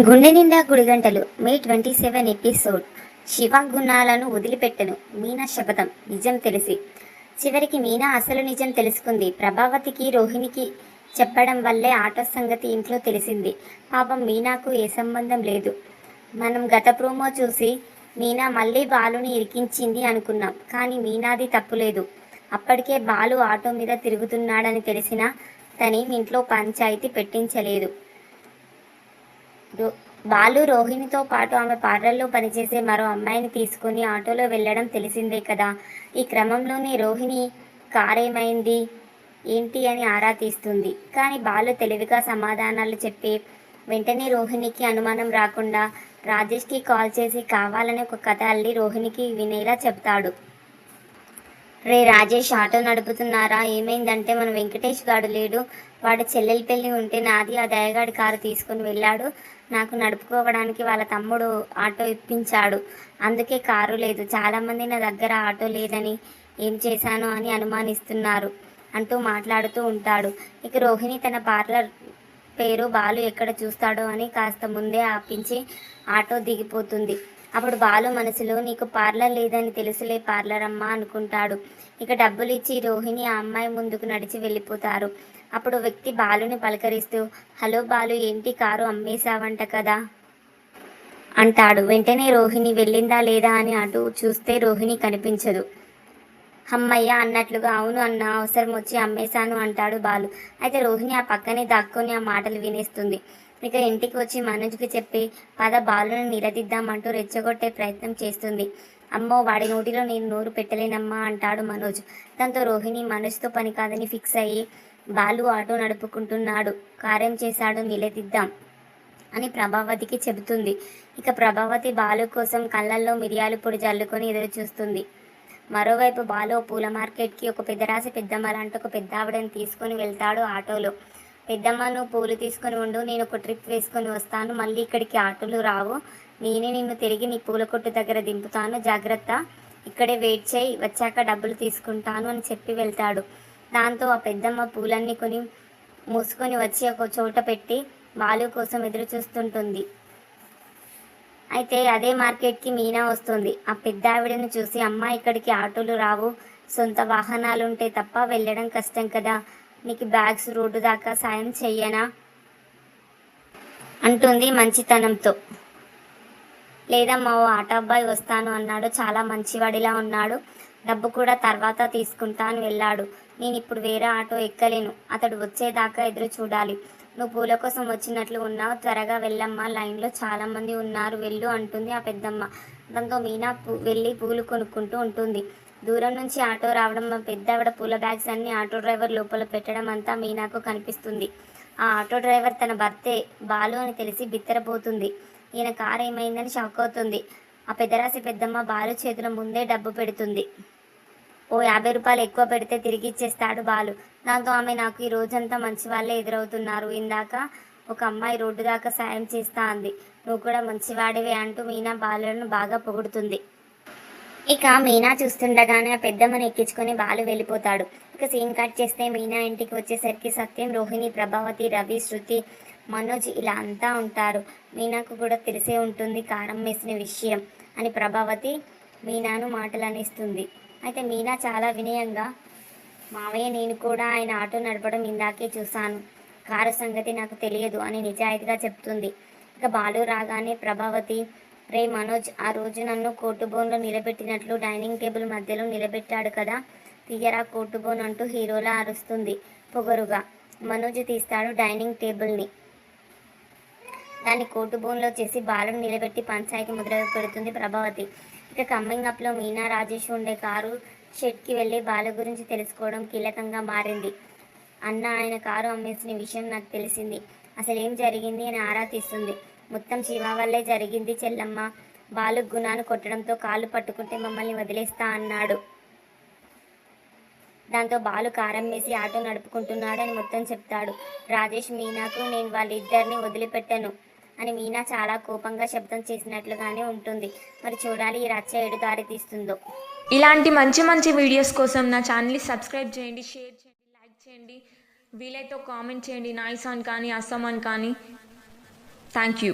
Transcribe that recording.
గుండె నిండా గుడిగంటలు. May twenty seven episode. Shiva గుణాలను వదిలిపెట్టను. మీనా శపథం. నిజం తెలిసి. చివరికి మీనా అసలు నిజం తెలుసుకుంది. ప్రభావతికి రోహిణికి చెప్పడం వల్లే ఆటో సంగతి ఇంట్లో తెలిసింది. పాపం మీనాకు ఏ సంబంధం లేదు. మనం గత ప్రోమో చూసి మీనా మళ్ళీ బాలుని ఇరికించింది అనుకున్నాం. కానీ మీనాది తప్పులేదు అప్పటికే బాలు ఆటో మీద తిరుగుతున్నాడని తెలిసినా తనేం ఇంట్లో పంచాయతీ పెట్టించలేదు. బాలు రోహిణితో పాటు ఆమె పార్లర్లో పనిచేసే మరో అమ్మాయిని తీసుకుని ఆటోలో వెళ్ళడం తెలిసిందే కదా. ఈ క్రమంలోనే రోహిణి కారేమైంది? ఏంటి? అని ఆరా తీస్తుంది. కానీ బాలు తెలివిగా సమాధానాలు చెప్పి వెంటనే రోహిణికి అనుమానం రాకుండా రాజేష్కి కాల్ చేసి కావాలని ఒక కథ అల్లి రోహిణికి వినేలా చెప్తాడు. రే రాజేష్ ఆటో నడుపుతున్నారా? ఏమైందంటే మన వెంకటేష్ గాడు లేడు. వాడు చెల్లెలి పెళ్ళి ఉంటే నాది ఆ దయగాడి కారు తీసుకుని వెళ్ళాడు. నాకు నడుపుకోవడానికి వాళ్ళ తమ్ముడు ఆటో ఇప్పించాడు. అందుకే కారు లేదు. చాలామంది నా దగ్గర ఆటో లేదని ఏం చేశాను అని అనుమానిస్తున్నారు అంటూ మాట్లాడుతూ ఉంటాడు. ఇక రోహిణి తన పార్లర్ పేరు బాలు ఎక్కడ చూస్తాడో అని కాస్త ముందే ఆపించి ఆటో దిగిపోతుంది. అప్పుడు బాలు మనసులో నీకు పార్లర్ లేదని తెలుసులే పార్లర్ అమ్మా అనుకుంటాడు. ఇక డబ్బులు ఇచ్చి రోహిణి ఆ అమ్మాయి ముందుకు నడిచి వెళ్ళిపోతారు. అప్పుడు వ్యక్తి బాలుని పలకరిస్తూ హలో బాలు ఏంటి కారు అమ్మేశావంట కదా? అంటాడు. వెంటనే రోహిణి వెళ్ళిందా లేదా? అని అటు చూస్తే రోహిణి కనిపించదు. అమ్మయ్య అన్నట్లుగా అవును అన్న అవసరం వచ్చి అమ్మేశాను అంటాడు బాలు. అయితే రోహిణి ఆ పక్కనే దాక్కుని ఆ మాటలు వినేస్తుంది. ఇక ఇంటికి వచ్చి మనోజ్కి చెప్పి పద బాలుని నిలదీద్దామంటూ రెచ్చగొట్టే ప్రయత్నం చేస్తుంది. అమ్మో వాడి నోటిలో నేను నోరు పెట్టలేనమ్మా అంటాడు మనోజ్. దాంతో రోహిణి మనోజ్తో పని కాదని ఫిక్స్ అయ్యి బాలు ఆటో నడుపుకుంటున్నాడు. కార్యం చేశాడు నిలదీద్దాం అని ప్రభావతికి చెబుతుంది. ఇక ప్రభావతి బాలు కోసం కళ్ళల్లో మిరియాలు పొడి జల్లుకొని ఎదురు చూస్తుంది మరోవైపు బాలు పూల మార్కెట్కి ఒక పెద్దరాశి పెద్దమ్మ లాంటి ఒక పెద్ద ఆవిడని తీసుకొని వెళ్తాడు ఆటోలో. పెద్దమ్మ నువ్వు పూలు తీసుకొని ఉండు నేను ఒక ట్రిప్ వేసుకొని వస్తాను మళ్ళీ ఇక్కడికి ఆటోలు రావు. నేనే నిన్ను తిరిగి నీ పూల కొట్టు దగ్గర దింపుతాను జాగ్రత్త. ఇక్కడే వెయిట్ చేయి వచ్చాక డబ్బులు తీసుకుంటాను అని చెప్పి వెళ్తాడు. దాంతో ఆ పెద్దమ్మ పూలన్నీ కొని మూసుకొని వచ్చి ఒక చోట పెట్టి బాలు కోసం ఎదురు చూస్తుంటుంది. అయితే అదే మార్కెట్కి మీనా వస్తుంది. ఆ పెద్ద ఆవిడను చూసి అమ్మ ఇక్కడికి ఆటోలు రావు సొంత వాహనాలుంటే తప్ప వెళ్ళడం కష్టం కదా. నీకు బ్యాగ్స్ రోడ్డు దాకా సాయం చెయ్యనా? అంటుంది మంచితనంతో. లేదా ఓ ఆట అబ్బాయి వస్తాను అన్నాడు. చాలా మంచివాడిలా ఉన్నాడు. డబ్బు కూడా తర్వాత తీసుకుంటా అని వెళ్ళాడు. నేను ఇప్పుడు వేరే ఆటో ఎక్కలేను. అతడు వచ్చేదాకా ఎదురు చూడాలి. నువ్వు పూల కోసం వచ్చినట్లు ఉన్నావు. త్వరగా వెళ్ళమ్మా. లైన్లో చాలామంది ఉన్నారు. వెళ్ళు అంటుంది ఆ పెద్దమ్మ. దాంతో మీనా పూ వెళ్ళి పూలు కొనుక్కుంటూ ఉంటుంది. దూరం నుంచి ఆటో రావడం మా పెద్ద ఆవిడ పూల బ్యాగ్స్ అన్ని ఆటో డ్రైవర్ లోపల పెట్టడం అంతా మీనాకు కనిపిస్తుంది. ఆ ఆటో డ్రైవర్ తన భర్తే బాలు అని తెలిసి బిత్తరపోతుంది. ఈయన కారు ఏమైందని షాక్ అవుతుంది. ఆ పెద్దరాశి పెద్దమ్మ బాలు చేతుల ముందే డబ్బు పెడుతుంది. ఓ యాభై రూపాయలు ఎక్కువ పెడితే తిరిగి ఇచ్చేస్తాడు బాలు. దాంతో ఆమె నాకు ఈ రోజంతా మంచి వాళ్ళే ఎదురవుతున్నారు. ఇందాక ఒక అమ్మాయి రోడ్డు దాకా సాయం చేస్తా అంది నువ్వు కూడా మంచివాడివే అంటూ మీనా బాలులను బాగా పొగుడుతుంది. ఇక మీనా చూస్తుండగానే ఆ పెద్దమ్మని ఎక్కించుకొని బాలు వెళ్ళిపోతాడు. ఇక సీన్ కట్ చేస్తే మీనా ఇంటికి వచ్చేసరికి సత్యం రోహిణి ప్రభావతి రవి శృతి మనోజ్ ఇలా అంతా ఉంటారు. మీనాకు కూడా తెలిసే ఉంటుంది కారం వేసిన విషయం అని ప్రభావతి మీనాను మాటలు అనేస్తుంది అయితే మీనా చాలా వినయంగా మావయ్య నేను కూడా ఆయన ఆటో నడపడం ఇందాకే చూశాను. కారు సంగతి నాకు తెలియదు అని నిజాయితీగా చెప్తుంది. ఇక బాలు రాగానే ప్రభావతి రే మనోజ్ ఆ రోజు నన్ను కోర్టు బోన్లో నిలబెట్టినట్లు డైనింగ్ టేబుల్ మధ్యలో నిలబెట్టాడు కదా? తీయరా కోర్టు బోన్ అంటూ హీరోలా అరుస్తుంది పొగరుగా. మనోజ్ తీస్తాడు డైనింగ్ టేబుల్ని. దాన్ని కోర్టు బోన్లో చేసి బాలను నిలబెట్టి పంచాయతీ ముద్ర పెడుతుంది ప్రభావతి. ఇక కమ్మింగ్ అప్లో మీనా రాజేష్ ఉండే కారు షెడ్కి వెళ్ళి బాల గురించి తెలుసుకోవడం కీలకంగా మారింది. అన్న ఆయన కారు అమ్మేసిన విషయం నాకు తెలిసింది. అసలు ఏం జరిగింది అని ఆరా తీస్తుంది. మొత్తం శివ వల్లే జరిగింది చెల్లమ్మ. బాలు గుణాన్ని కొట్టడంతో కాళ్ళు పట్టుకుంటే మమ్మల్ని వదిలేస్తా అన్నాడు. దాంతో బాలు కారం వేసి ఆటో నడుపుకుంటున్నాడని మొత్తం చెప్తాడు. రాజేష్ మీనాకు నేను వాళ్ళిద్దరిని వదిలిపెట్టను అని మీనా చాలా కోపంగా శబ్దం చేసినట్లుగానే ఉంటుంది. మరి చూడాలి ఈ రచ్చ ఏడు దారి తీస్తుందో. ఇలాంటి మంచి మంచి వీడియోస్ కోసం నా ఛానల్ని సబ్స్క్రైబ్ చేయండి షేర్ చేయండి లైక్ చేయండి. వీలైతే కామెంట్ చేయండి. నాయిస్ అని కానీ అస్సాం అని కానీ. Thank you.